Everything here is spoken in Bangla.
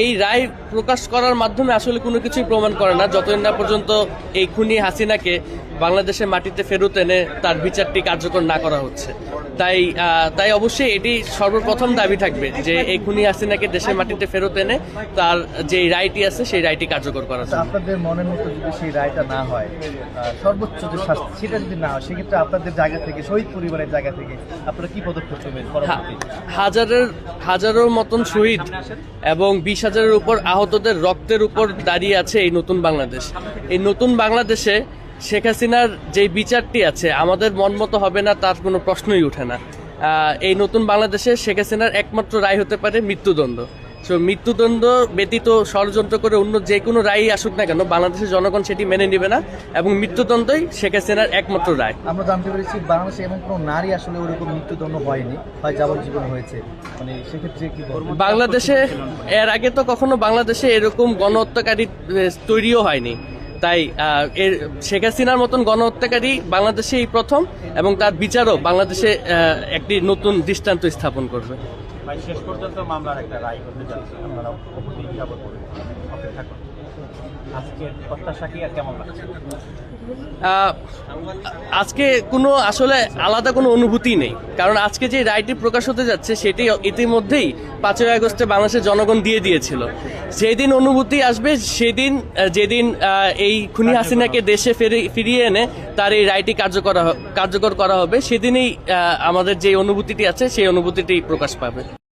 এই রায় প্রকাশ করার মাধ্যমে আসলে কোনো কিছুই প্রমাণ করে না। যতদিন না পর্যন্ত এই খুনি হাসিনাকে বাংলাদেশের মাটিতে ফেরত এনে তার বিচারটি কার্যকর না করা হচ্ছে। তাই তাই অবশ্যই এটি সর্বপ্রথম দাবি থাকবে যে এই খুনি হাসিনাকে দেশের মাটিতে ফেরত এনে তার যে রায়টি আছে সেই রায়টি কার্যকর করা আপনাদের মনের মতো যদি সেই রায়টা না হয় সর্বোচ্চ যে শাস্তি সেটা যদি না হয় সেক্ষেত্রে আপনাদের জায়গা থেকে শহীদ পরিবারের জায়গা থেকে আপনারা কি পদক্ষেপ নেবেন? হাজারের হাজারের মতন শহীদ এবং বিশ হাজারের উপর আহতদের রক্তের উপর দাঁড়িয়ে আছে এই নতুন বাংলাদেশ। এই নতুন বাংলাদেশে শেখ হাসিনার যে বিচারটি আছে, আমাদের মন মতো হবে না, তার কোনো প্রশ্নই উঠে না। এই নতুন বাংলাদেশে শেখ হাসিনার একমাত্র রায় হতে পারে মৃত্যুদণ্ড। সো মৃত্যুদণ্ড ব্যতীত ষড়যন্ত্র করে অন্য যে কোনো রায়ই আসুক না কেন বাংলাদেশের জনগণ সেটি মেনে নেবে না এবং মৃত্যুদণ্ডই শেখ হাসিনার একমাত্র রায়। আমরা জানতে পেরেছি বাংলাদেশে এমন কোনো নারী আসলে ওরকম মৃত্যুদণ্ড হয়নি হয় যাবজ্জীবন হয়েছে। মানে সেক্ষেত্রে কি করব বাংলাদেশে এর আগে তো কখনো বাংলাদেশে এরকম গণহত্যাকারী তৈরিও হয়নি। তাই এর, শেখ হাসিনার মতন গণহত্যাকারী বাংলাদেশে এই প্রথম এবং তার বিচারও বাংলাদেশে একটি নতুন দৃষ্টান্ত স্থাপন করবে। শেষ পর্যন্ত মামলার একটা রায় যাচ্ছে। আপনারা অপেক্ষা করুন আজকের প্রত্যাশা কি আর কেমন লাগছে? আজকে কোনো আসলে আলাদা কোনো অনুভূতি নেই। কারণ আজকে যে রায়টি প্রকাশ হতে যাচ্ছে সেটি ইতিমধ্যেই পাঁচই আগস্টে বাংলাদেশের জনগণ দিয়ে দিয়েছিল। যেদিন অনুভূতি আসবে সেদিন যেদিন এই খুনি হাসিনাকে দেশে ফিরে ফিরিয়ে এনে তার এই রায়টি কার্যকর কার্যকর করা হবে সেদিনই আমাদের যে অনুভূতিটি আছে সেই অনুভূতিটি প্রকাশ পাবে।